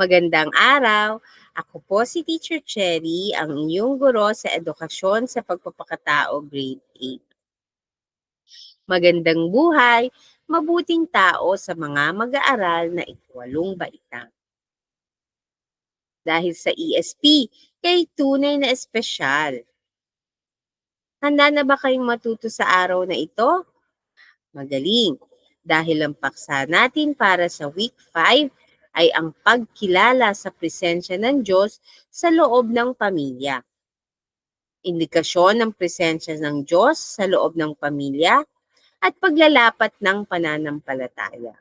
Magandang araw! Ako po si Teacher Cherry, ang inyong guro sa edukasyon sa pagpapakatao grade 8. Magandang buhay, mabuting tao sa mga mag-aaral na ikwalong baitang. Dahil sa ESP, kay tunay na espesyal. Handa na ba kayong matuto sa araw na ito? Magaling! Dahil ang paksa natin para sa week 5 ay ang pagkilala sa presensya ng Diyos sa loob ng pamilya. Indikasyon ng presensya ng Diyos sa loob ng pamilya at paglalapat ng pananampalataya.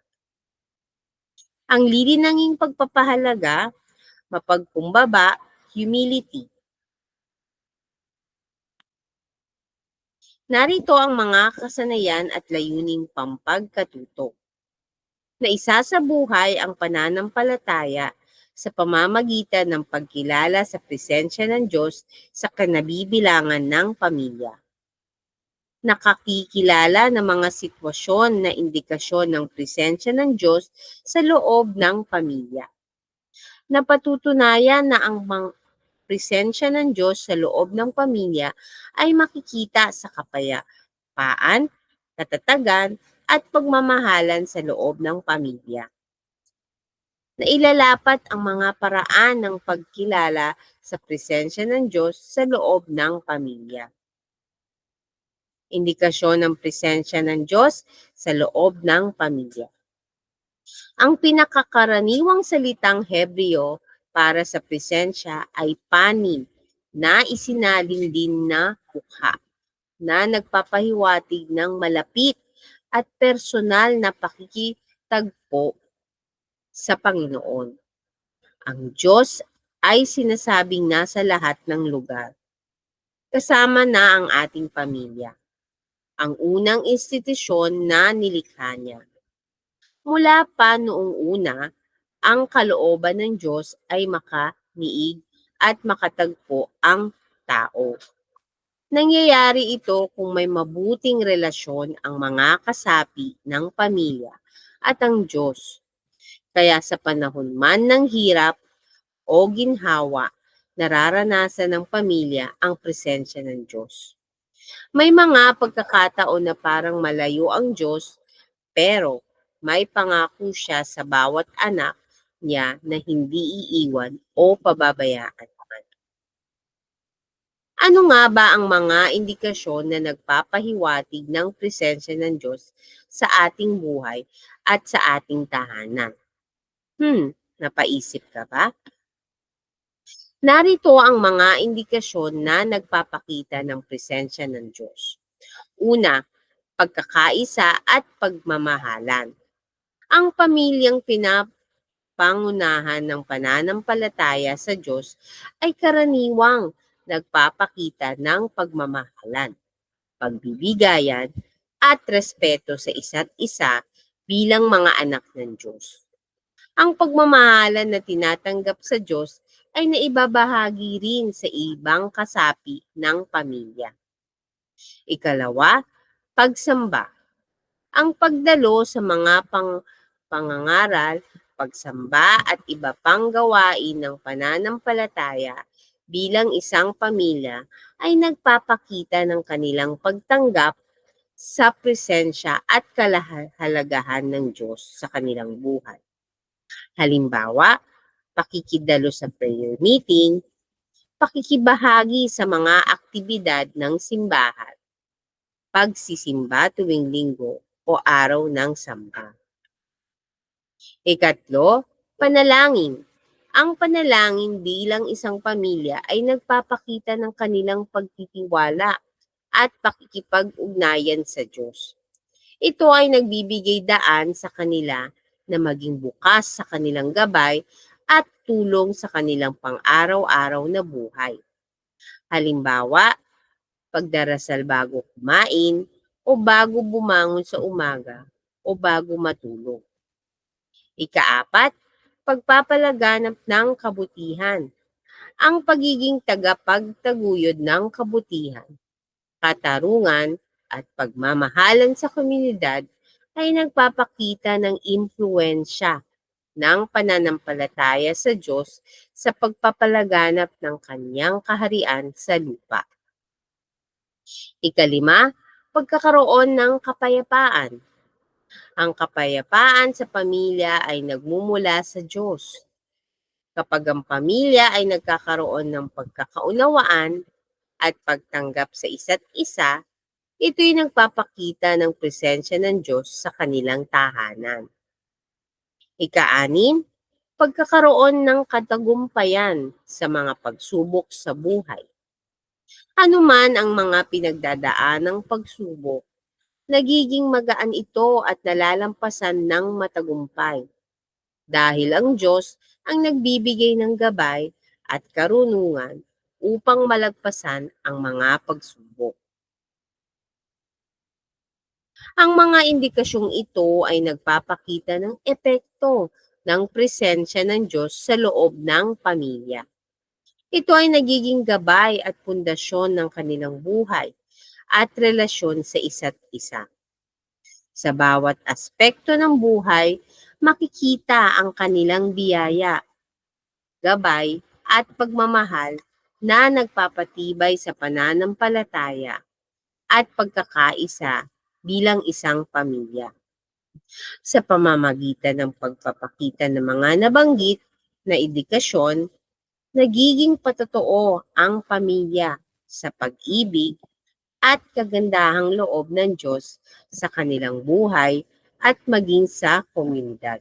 Ang lilinanging pagpapahalaga, mapagkumbaba, humility. Narito ang mga kasanayan at layuning pampagkatuto na isa sa buhay ang pananampalataya sa pamamagitan ng pagkilala sa presensya ng Diyos sa kanabibilangan ng pamilya. Nakakikilala ng mga sitwasyon na indikasyon ng presensya ng Diyos sa loob ng pamilya. Napatutunayan na ang presensya ng Diyos sa loob ng pamilya ay makikita sa kapayapaan, katatagan, at pagmamahalan sa loob ng pamilya. Nailalapat ang mga paraan ng pagkilala sa presensya ng Diyos sa loob ng pamilya. Indikasyon ng presensya ng Diyos sa loob ng pamilya. Ang pinakakaraniwang salitang Hebreo para sa presensya ay panin na isinalin din na mukha na nagpapahiwatig ng malapit at personal na pakikitagpo sa Panginoon. Ang Diyos ay sinasabing nasa lahat ng lugar. Kasama na ang ating pamilya. Ang unang institusyon na nilikha niya. Mula pa noong una, ang kalooban ng Diyos ay makaniig at makatagpo ang tao. Nangyayari ito kung may mabuting relasyon ang mga kasapi ng pamilya at ang Diyos. Kaya sa panahon man ng hirap o ginhawa, nararanasan ng pamilya ang presensya ng Diyos. May mga pagkakataon na parang malayo ang Diyos, pero may pangako siya sa bawat anak niya na hindi iiwan o pababayaan. Ano nga ba ang mga indikasyon na nagpapahiwatig ng presensya ng Diyos sa ating buhay at sa ating tahanan? Hmm, napaisip ka ba? Narito ang mga indikasyon na nagpapakita ng presensya ng Diyos. Una, pagkakaisa at pagmamahalan. Ang pamilyang pinapangunahan ng pananampalataya sa Diyos ay karaniwang nagpapakita ng pagmamahalan, pagbibigayan, at respeto sa isa't isa bilang mga anak ng Diyos. Ang pagmamahalan na tinatanggap sa Diyos ay naibabahagi rin sa ibang kasapi ng pamilya. Ikalawa, pagsamba. Ang pagdalo sa mga pang pangangaral, pagsamba at iba pang gawain ng pananampalataya bilang isang pamilya ay nagpapakita ng kanilang pagtanggap sa presensya at kalahalagahan ng Diyos sa kanilang buhay. Halimbawa, pakikidalo sa prayer meeting, pakikibahagi sa mga aktibidad ng simbahan, pagsisimba tuwing linggo o araw ng samba. Ikatlo, panalangin ang panalangin bilang isang pamilya ay nagpapakita ng kanilang pagtitiwala at pakikipag-ugnayan sa Diyos. Ito ay nagbibigay daan sa kanila na maging bukas sa kanilang gabay at tulong sa kanilang pang-araw-araw na buhay. Halimbawa, pagdarasal bago kumain o bago bumangon sa umaga o bago matulog. Ikaapat, pagpapalaganap ng kabutihan, ang pagiging tagapagtaguyod ng kabutihan, katarungan at pagmamahalan sa komunidad ay nagpapakita ng impluensya ng pananampalataya sa Diyos sa pagpapalaganap ng kanyang kaharian sa lupa. Ikalima, pagkakaroon ng kapayapaan. Ang kapayapaan sa pamilya ay nagmumula sa Diyos. Kapag ang pamilya ay nagkakaroon ng pagkakaunawaan at pagtanggap sa isa't isa, ito'y nagpapakita ng presensya ng Diyos sa kanilang tahanan. Ika-anim, pagkakaroon ng katagumpayan sa mga pagsubok sa buhay. Ano man ang mga pinagdadaan ng pagsubok, nagiging magaan ito at nalalampasan ng matagumpay. Dahil ang Diyos ang nagbibigay ng gabay at karunungan upang malagpasan ang mga pagsubok. Ang mga indikasyong ito ay nagpapakita ng epekto ng presensya ng Diyos sa loob ng pamilya. Ito ay nagiging gabay at pundasyon ng kanilang buhay at relasyon sa isa't isa. Sa bawat aspekto ng buhay, makikita ang kanilang biyaya, gabay at pagmamahal na nagpapatibay sa pananampalataya at pagkakaisa bilang isang pamilya. Sa pamamagitan ng pagpapakita ng mga nabanggit na indikasyon, nagiging patotoo ang pamilya sa pag-ibig at kagandahang loob ng Diyos sa kanilang buhay at maging sa komunidad.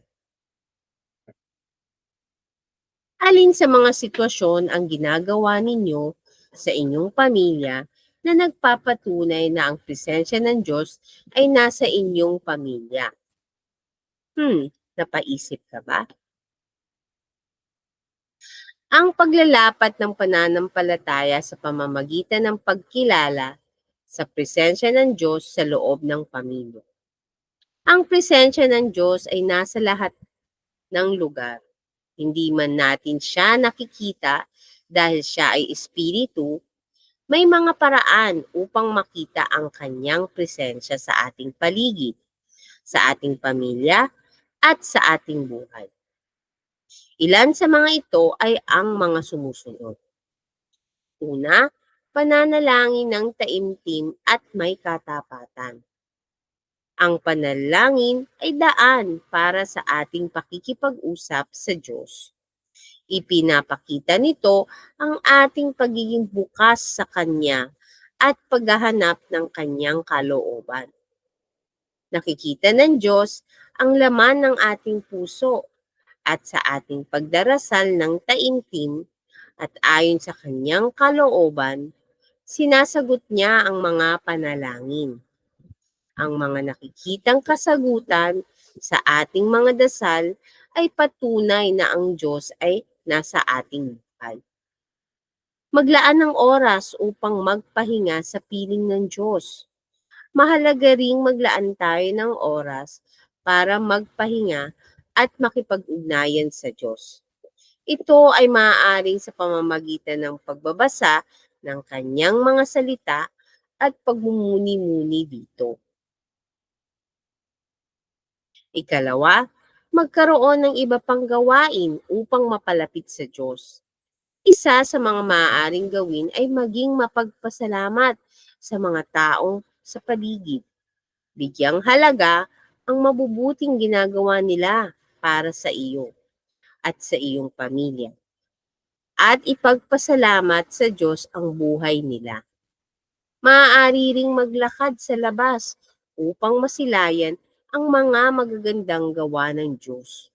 Alin sa mga sitwasyon ang ginagawa ninyo sa inyong pamilya na nagpapatunay na ang presensya ng Diyos ay nasa inyong pamilya? Hmm, napaisip ka ba? Ang paglalapat ng pananampalataya sa pamamagitan ng pagkilala sa presensya ng Diyos sa loob ng pamilya. Ang presensya ng Diyos ay nasa lahat ng lugar hindi man natin siya nakikita dahil siya ay espiritu, may mga paraan upang makita ang kanyang presensya sa ating paligid, sa ating pamilya, at sa ating buhay. Ilan sa mga ito ay ang mga sumusunod. Una, pananalangin ng taimtim at may katapatan. Ang panalangin ay daan para sa ating pakikipag-usap sa Diyos. Ipinapakita nito ang ating pagiging bukas sa Kanya at paghahanap ng Kanyang kalooban. Nakikita ng Diyos ang laman ng ating puso at sa ating pagdarasal ng taimtim at ayon sa Kanyang kalooban, sinasagot niya ang mga panalangin ang mga nakikitang kasagutan sa ating mga dasal ay patunay na ang Diyos ay nasa ating buhay. Maglaan ng oras upang magpahinga sa piling ng Diyos. Mahalaga ring maglaan tayo ng oras para magpahinga at makipag-ugnayan sa Diyos. Ito ay maaaring sa pamamagitan ng pagbabasa ng kanyang mga salita at pagmumuni-muni dito. Ikalawa, magkaroon ng iba pang gawain upang mapalapit sa Diyos. Isa sa mga maaaring gawin ay maging mapagpasalamat sa mga taong sa paligid. Bigyang halaga ang mabubuting ginagawa nila para sa iyo at sa iyong pamilya. At ipagpasalamat sa Diyos ang buhay nila. Maaari ring maglakad sa labas upang masilayan ang mga magagandang gawa ng Diyos.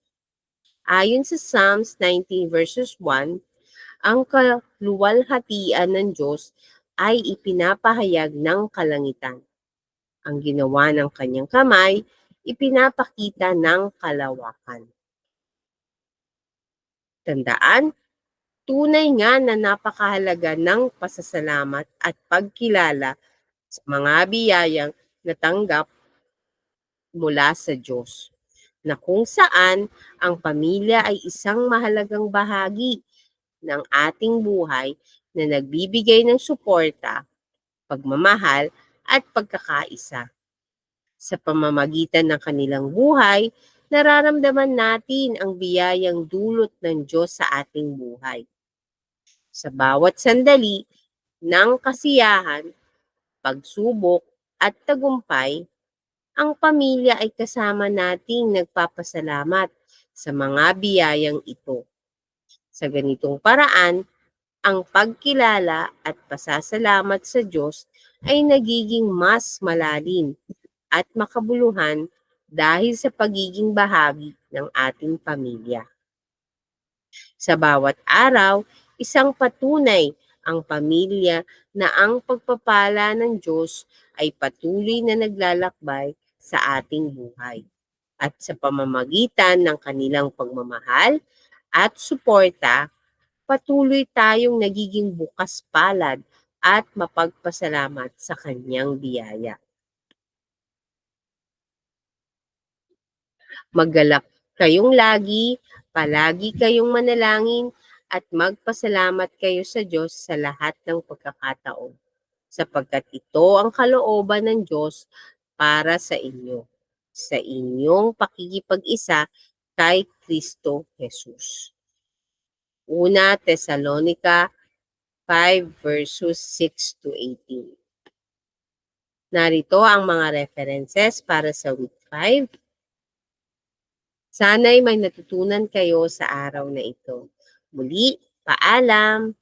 Ayon sa Psalms 19 verses 1, ang kaluwalhatian ng Diyos ay ipinapahayag ng kalangitan. Ang ginawa ng kanyang kamay, ipinapakita ng kalawakan. Tandaan, tunay nga na napakahalaga ng pasasalamat at pagkilala sa mga biyayang natanggap mula sa Diyos, na kung saan ang pamilya ay isang mahalagang bahagi ng ating buhay na nagbibigay ng suporta, pagmamahal at pagkakaisa. Sa pamamagitan ng kanilang buhay, nararamdaman natin ang biyayang dulot ng Diyos sa ating buhay. Sa bawat sandali ng kasiyahan, pagsubok at tagumpay, ang pamilya ay kasama nating nagpapasalamat sa mga biyayang ito. Sa ganitong paraan, ang pagkilala at pasasalamat sa Diyos ay nagiging mas malalim at makabuluhan dahil sa pagiging bahagi ng ating pamilya. Sa bawat araw, isang patunay ang pamilya na ang pagpapala ng Diyos ay patuloy na naglalakbay sa ating buhay. At sa pamamagitan ng kanilang pagmamahal at suporta, patuloy tayong nagiging bukas palad at mapagpasalamat sa kanyang biyaya. Maggalak kayong lagi, palagi kayong manalangin, at magpasalamat kayo sa Diyos sa lahat ng pagkakataon, sapagkat ito ang kalooban ng Diyos para sa inyo, sa inyong pakikipag-isa kay Kristo Jesus. Una Tesalonica 5 verses 6 to 18. Narito ang mga references para sa week 5. Sana'y may natutunan kayo sa araw na ito. Muli, paalam!